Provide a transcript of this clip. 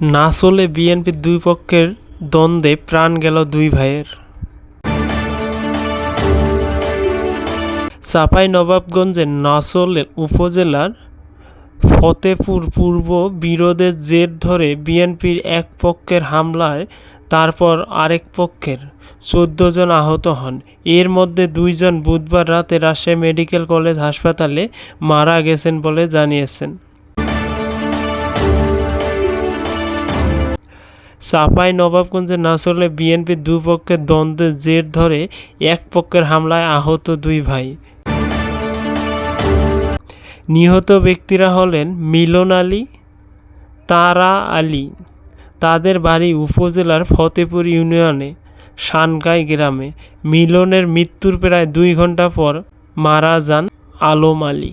নাসলে বিএনপির দুই পক্ষের দ্বন্দ্বে প্রাণ গেল দুই ভাইয়ের। চাঁপাই নবাবগঞ্জের নাসল উপজেলার ফতেপুর পূর্ব বিরোধের জের ধরে বিএনপির এক পক্ষের হামলায় তারপর আরেক পক্ষের চোদ্দ জন আহত হন। এর মধ্যে দুইজন বুধবার রাতে রাজশাহী মেডিকেল কলেজ হাসপাতালে মারা গেছেন বলে জানিয়েছেন। চাঁপাই নবাবগঞ্জের নাসলে বিএনপির দুপক্ষের দ্বন্দ্বের জের ধরে এক পক্ষের হামলায় আহত দুই ভাই। নিহত ব্যক্তিরা হলেন মিলন আলী, তারা আলী। তাদের বাড়ি উপজেলার ফতেপুর ইউনিয়নে শানগাই গ্রামে। মিলনের মৃত্যুর প্রায় দুই ঘণ্টা পর মারা যান আলম আলী।